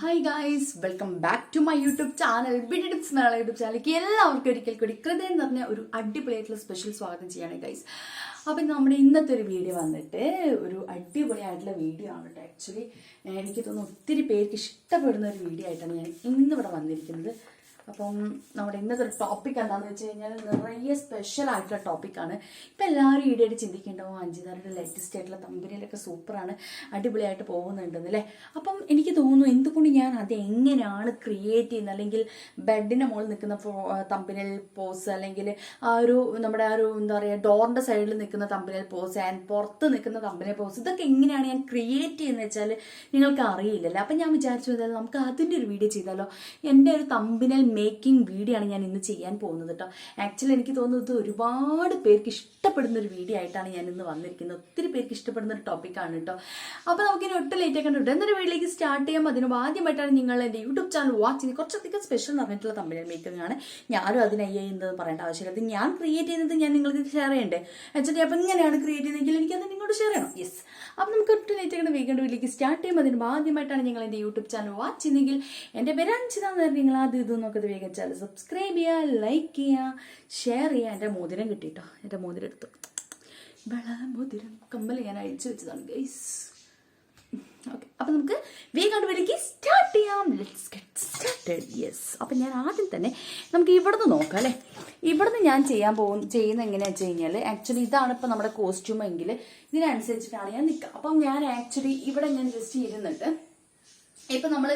Hi guys welcome back to my YouTube channel BD tips Malayala YouTube ചാനലിലേക്ക് എല്ലാവർക്കും ഒരിക്കൽ കൂടി ഹൃദയം നിറഞ്ഞ ഒരു അടിപൊളിയായിട്ടുള്ള സ്പെഷ്യൽ സ്വാഗതം ചെയ്യാണ് ഗൈസ് അപ്പം നമ്മുടെ ഇന്നത്തെ ഒരു വീഡിയോ വന്നിട്ട് ഒരു അടിപൊളിയായിട്ടുള്ള വീഡിയോ ആണ് കേട്ടോ. ആക്ച്വലി എനിക്ക് തോന്നുന്നു ഒത്തിരി പേർക്ക് ഇഷ്ടപ്പെടുന്ന ഒരു വീഡിയോ ആയിട്ടാണ് ഞാൻ ഇന്നിവിടെ വന്നിരിക്കുന്നത്. അപ്പം നമ്മുടെ ഇന്നത്തെ ഒരു ടോപ്പിക് എന്താണെന്ന് വെച്ച് കഴിഞ്ഞാൽ നിറയെ സ്പെഷ്യൽ ആയിട്ടുള്ള ടോപ്പിക്കാണ് ഇപ്പം എല്ലാവരും ഈടെയായിട്ട് ചിന്തിക്കേണ്ടാവും അഞ്ചിതാരുടെ ലേറ്റസ്റ്റ് ആയിട്ടുള്ള തമ്പനിയിലൊക്കെ സൂപ്പറാണ് അടിപൊളിയായിട്ട് പോകുന്നുണ്ടെന്ന് അല്ലേ? അപ്പം എനിക്ക് തോന്നുന്നു എന്തുകൊണ്ട് ഞാൻ അത് എങ്ങനെയാണ് ക്രിയേറ്റ് ചെയ്യുന്നത്? അല്ലെങ്കിൽ ബെഡിന്റെ മുകളിൽ നിൽക്കുന്ന തമ്പനിൽ പോസ് അല്ലെങ്കിൽ ആ ഒരു നമ്മുടെ ആ ഒരു എന്താ പറയുക ഡോറിന്റെ സൈഡിൽ നിൽക്കുന്ന തമ്പനിൽ പോസ് ആൻഡ് പുറത്ത് നിൽക്കുന്ന തമ്പനിൽ പോസ് ഇതൊക്കെ എങ്ങനെയാണ് ഞാൻ ക്രിയേറ്റ് ചെയ്യുന്നത് വെച്ചാൽ നിങ്ങൾക്ക് അറിയില്ലല്ലോ? അപ്പം ഞാൻ വിചാരിച്ചു നമുക്ക് അതിന്റെ ഒരു വീഡിയോ ചെയ്താലോ? എന്റെ ഒരു തമ്പിനൽ മേക്കിംഗ് വീഡിയോ ആണ് ഞാൻ ഇന്ന് ചെയ്യാൻ പോകുന്നത് കേട്ടോ ആക്ച്വലി എനിക്ക് തോന്നുന്നത് ഒരുപാട് പേർക്ക് ഇഷ്ടപ്പെടുന്ന ഒരു വീഡിയോ ആയിട്ടാണ് ഞാൻ ഇന്ന് വന്നിരിക്കുന്നത്. ഒത്തിരി പേർക്ക് ഇഷ്ടപ്പെടുന്ന ഒരു ടോപ്പിക്കാണ് കേട്ടോ അപ്പോൾ നമുക്കിനി ഒട്ടും ലേറ്റ് ആക്കാൻ എന്നൊരു വീഡിയോയിലേക്ക് സ്റ്റാർട്ട് ചെയ്യാം. അതിന് ആദ്യമായിട്ടാണ് നിങ്ങൾ എന്റെ യൂട്യൂബ് ചാനൽ വാച്ച് ചെയ്ത് കുറച്ചധികം സ്പെഷ്യൽ പറഞ്ഞിട്ടുള്ള തമ്മിൽ മേക്കിംഗ് ആണ്. ഞാനും അതിന് അയ്യ ചെയ്യുന്നത് പറയേണ്ട ആവശ്യമില്ല. അത് ഞാൻ ക്രിയേറ്റ് ചെയ്യുന്നത് ഞാൻ നിങ്ങൾക്ക് ഷെയർ ചെയ്യണ്ടേ? ആക്ച്വലി അപ്പം ഇങ്ങനെയാണ് ക്രിയേറ്റ് ചെയ്യുന്നതെങ്കിൽ എനിക്കത് നിങ്ങളോട് ഷെയർ ചെയ്യണം. യെസ് അപ്പം നമുക്ക് ഒട്ടും ലേറ്റ് ആക്കുന്ന വീക്കെൻഡ് വീട്ടിലേക്ക് സ്റ്റാർട്ട് ചെയ്യുമ്പോൾ അതിന് ആദ്യമായിട്ടാണ് ഞങ്ങൾ എന്റെ യൂട്യൂബ് ചാനൽ വാച്ച് ചെയ്യുന്നെങ്കിൽ എന്റെ പേര് അഞ്ചിതാന്ന് നിങ്ങൾ ആദ്യം ഇത് വേഗം വേഗിച്ചാൽ സബ്സ്ക്രൈബ് ചെയ്യുക ലൈക്ക് ചെയ്യുക ഷെയർ ചെയ്യുക എന്റെ മോതിരം കിട്ടിട്ടോ. എന്റെ മോതിരം എടുത്തു. വള മോതിരം കമ്മൽ ഞാൻ അഴിച്ചു വെച്ചതാണ് ഗൈസ് ഓക്കെ അപ്പം നമുക്ക് വേഗം വിളിക്ക് സ്റ്റാർട്ട് ചെയ്യാം. ലെറ്റ്സ് ഗെറ്റ് സ്റ്റാർട്ടഡ് യെസ് അപ്പം ഞാൻ ആദ്യം തന്നെ നമുക്ക് ഇവിടുന്ന് നോക്കാം അല്ലേ? ഇവിടുന്ന് ഞാൻ ചെയ്യാൻ പോകും ചെയ്യുന്ന എങ്ങനെയാണെന്ന് വെച്ച് കഴിഞ്ഞാൽ ആക്ച്വലി ഇതാണ് ഇപ്പം നമ്മുടെ കോസ്റ്റ്യൂം എങ്കിൽ ഇതിനനുസരിച്ചിട്ടാണ് ഞാൻ നിൽക്കുക അപ്പം ഞാൻ ആക്ച്വലി ഇവിടെ ഞാൻ ജസ്റ്റ് ഇരുന്നിട്ട് ഇപ്പം നമ്മൾ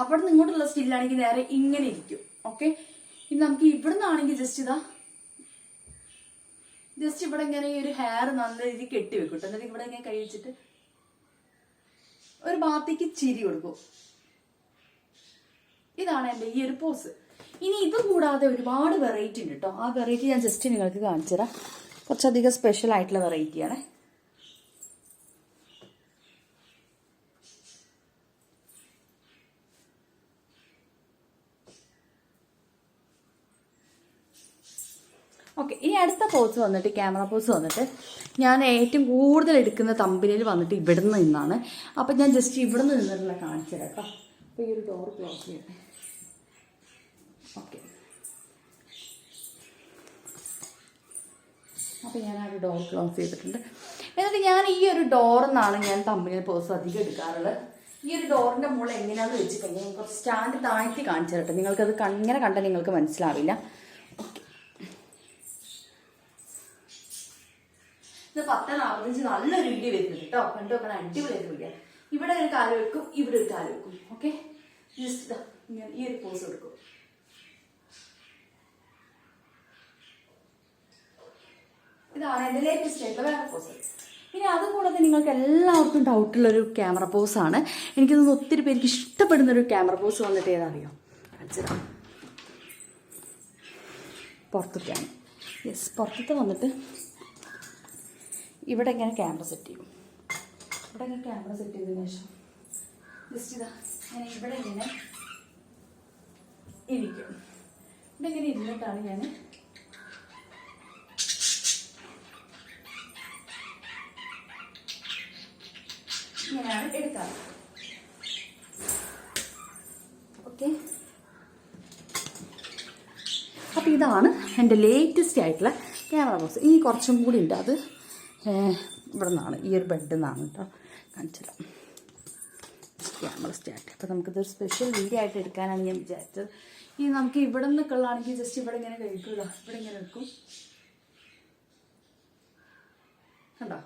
അവിടെ നിന്ന് ഇങ്ങോട്ടുള്ള സ്റ്റില്ലാണെങ്കിൽ നേരെ ഇങ്ങനെ ഇരിക്കും. ഓക്കെ? ഇനി നമുക്ക് ഇവിടുന്ന് ആണെങ്കിൽ ജസ്റ്റ് ഇതാ. ജസ്റ്റ് ഇവിടെ ഇങ്ങനെ ഈ ഒരു ഹെയർ നല്ല രീതിയിൽ കെട്ടി വെക്കും എന്നിട്ട് ഇവിടെ ഇങ്ങനെ കൈ വെച്ചിട്ട് ഒരു ഭാഗത്തേക്ക് ചിരി കൊടുക്കും. ഇതാണ് എന്റെ ഈ ഒരു പോസ് ഇനി ഇത് കൂടാതെ ഒരുപാട് വെറൈറ്റി ഉണ്ട് കേട്ടോ ആ വെറൈറ്റി ഞാൻ ജസ്റ്റ് നിങ്ങൾക്ക് കാണിച്ചു തരാം കുറച്ചധികം സ്പെഷ്യൽ ആയിട്ടുള്ള വെറൈറ്റിയാണ് ഓക്കെ ഇനി അടുത്ത പോസ് വന്നിട്ട് ക്യാമറ പോസ് വന്നിട്ട് ഞാൻ ഏറ്റവും കൂടുതൽ എടുക്കുന്ന തമ്പിനിൽ വന്നിട്ട് ഇവിടുന്ന് നിന്നാണ്. അപ്പം ഞാൻ ജസ്റ്റ് ഇവിടുന്ന് നിന്നിട്ടുള്ള കാണിച്ചു തരാം കേട്ടോ അപ്പോൾ ഈ ഒരു ഡോർ ക്ലോസ് ചെയ്യട്ടെ ഓക്കെ അപ്പോൾ ഞാൻ ആ ഒരു ഡോർ ക്ലോസ് ചെയ്തിട്ടുണ്ട്. എന്നിട്ട് ഞാൻ ഈ ഒരു ഡോറിൽ നിന്നാണ് ഞാൻ തമ്പിനിൽ പോസ് അധികം എടുക്കാറുള്ളത്. ഈ ഒരു ഡോറിന്റെ മുകളിൽ എങ്ങനെയാണെന്ന് വെച്ച് കഴിഞ്ഞാൽ ഞാൻ കുറച്ച് സ്റ്റാൻഡ് താഴ്ത്തി കാണിച്ചു തരട്ടെ നിങ്ങൾക്കത് ഇങ്ങനെ കണ്ടാൽ നിങ്ങൾക്ക് മനസ്സിലാവില്ല. ഇത് പത്ത് നാൽപ്പത്തഞ്ച് നല്ലൊരു വീഡിയോ വരുന്നുണ്ട് കേട്ടോ കണ്ടു നോക്കണം അടിപൊളിയായിട്ട് വീഡിയോ ഇവിടെ ഒരു കാൽ വെക്കും ഇവിടെ ഒരു കാൽ വെക്കും. ഓക്കെ? ജസ്റ്റ് ഇങ്ങനെ ഈ ഒരു പോസ് കൊടുക്കും. ഇതാണ് എന്റെ ലേറ്റസ്റ്റ് ആയിട്ടുള്ള വേറെ പോസ് ഇനി അതുകൂടാതെ നിങ്ങൾക്ക് എല്ലാവർക്കും ഡൗട്ടുള്ളൊരു ക്യാമറ പോസാണ് എനിക്ക് തോന്നുന്നു ഒത്തിരി പേർക്ക് ഇഷ്ടപ്പെടുന്ന ഒരു ക്യാമറ പോസ് വന്നിട്ട് ഏതറിയോ കാണിച്ചതാ പുറത്തൊക്കെയാണ്. യെസ് പുറത്തത്തെ വന്നിട്ട് ഇവിടെ ഇങ്ങനെ ക്യാമറ സെറ്റ് ചെയ്യും. ഇവിടെ ഇങ്ങനെ ക്യാമറ സെറ്റ് ചെയ്തതിന് ശേഷം ജസ്റ്റ് ഇതാ ഞാൻ ഇവിടെ ഇങ്ങനെ ഇരിക്കും. ഇവിടെ ഇങ്ങനെ ഇരുന്നിട്ടാണ് ഞാൻ ഇങ്ങനെയാണ് എടുക്കാറ്. ഓക്കെ അപ്പോൾ ഇതാണ് എന്റെ ലേറ്റസ്റ്റ് ആയിട്ടുള്ള ക്യാമറ ബോക്സ് ഇനി കുറച്ചും കൂടി ഉണ്ട്. അത് ഇവിടെ നിന്നാണ് ഈ ഒരു ബെഡിൽ നിന്നാണ് കേട്ടോ കാണിച്ചുതരാം ക്യാമറ സ്റ്റാർട്ട് അപ്പോൾ നമുക്കിതൊരു സ്പെഷ്യൽ വീഡിയോ ആയിട്ട് എടുക്കാനാണ് ഞാൻ വിചാരിച്ചത്. ഇനി നമുക്ക് ഇവിടെ നിന്നൊക്കെ ജസ്റ്റ് ഇവിടെ ഇങ്ങനെ കഴിക്കുമല്ലോ. ഇവിടെ ഇങ്ങനെ വെക്കും കണ്ടോ?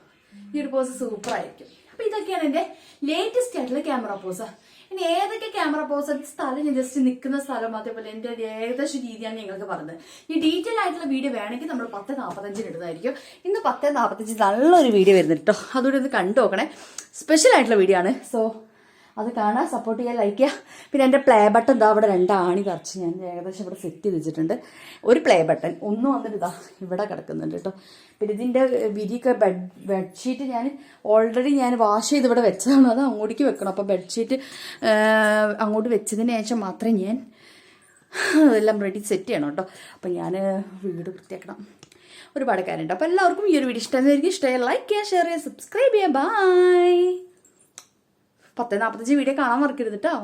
ഈ ഒരു പോസ് സൂപ്പർ ആയിരിക്കും അപ്പൊ ഇതൊക്കെയാണ് എന്റെ ലേറ്റസ്റ്റ് ആയിട്ടുള്ള ക്യാമറ പോസ് ഇനി ഏതൊക്കെ ക്യാമറ പോസ് സ്ഥലം ഞാൻ ജസ്റ്റ് നിൽക്കുന്ന സ്ഥലം അതേപോലെ എന്റെ ഏകദേശം രീതിയാണ് ഞങ്ങൾക്ക് പറഞ്ഞത്. ഈ ഡീറ്റെയിൽ ആയിട്ടുള്ള വീഡിയോ വേണമെങ്കിൽ നമ്മൾ പത്ത് നാൽപ്പത്തഞ്ചിന് ഇടുന്നതായിരിക്കും. ഇന്ന് പത്ത് നാൽപ്പത്തഞ്ച് നല്ലൊരു വീഡിയോ വരുന്നുണ്ട് കേട്ടോ അതുകൂടി ഒന്ന് കണ്ടു നോക്കണേ. സ്പെഷ്യൽ ആയിട്ടുള്ള വീഡിയോ ആണ്. സോ അത് കാണാൻ സപ്പോർട്ട് ചെയ്യാൻ ലൈക്ക് ചെയ്യുക പിന്നെ എന്റെ പ്ലേ ബട്ടൺ ഇതാ അവിടെ രണ്ട് ആണി കറച്ച് ഞാൻ ഏകദേശം ഇവിടെ സെറ്റ് ചെയ്ത് വെച്ചിട്ടുണ്ട്. ഒരു പ്ലേ ബട്ടൺ ഒന്ന് വന്നിട്ട് ഇതാ ഇവിടെ കിടക്കുന്നുണ്ട് കേട്ടോ. പിന്നെ ഇതിന്റെ വിരിയൊക്കെ ബെഡ് ബെഡ്ഷീറ്റ് ഞാൻ ഓൾറെഡി ഞാൻ വാഷ് ചെയ്ത് ഇവിടെ വെച്ചതാണ്. അത് അങ്ങോട്ടേക്ക് വെക്കണം. അപ്പോൾ ബെഡ്ഷീറ്റ് അങ്ങോട്ട് വെച്ചതിന് ശേഷം മാത്രമേ ഞാൻ അതെല്ലാം റെഡി സെറ്റ് ചെയ്യണം കേട്ടോ. അപ്പം ഞാൻ വീട് വൃത്തിയാക്കണം. ഒരുപാട് കാര്യമുണ്ട് അപ്പോൾ എല്ലാവർക്കും ഈ ഒരു വീഡിയോ ഇഷ്ടമായിരിക്കും ഇഷ്ടമായി ലൈക്ക് ചെയ്യുക ഷെയർ ചെയ്യുക സബ്സ്ക്രൈബ് ചെയ്യുക. ബൈ പത്ത് നാൽപ്പത്തഞ്ച് വീഡിയോ കാണാൻ മറക്കരുത് കേട്ടോ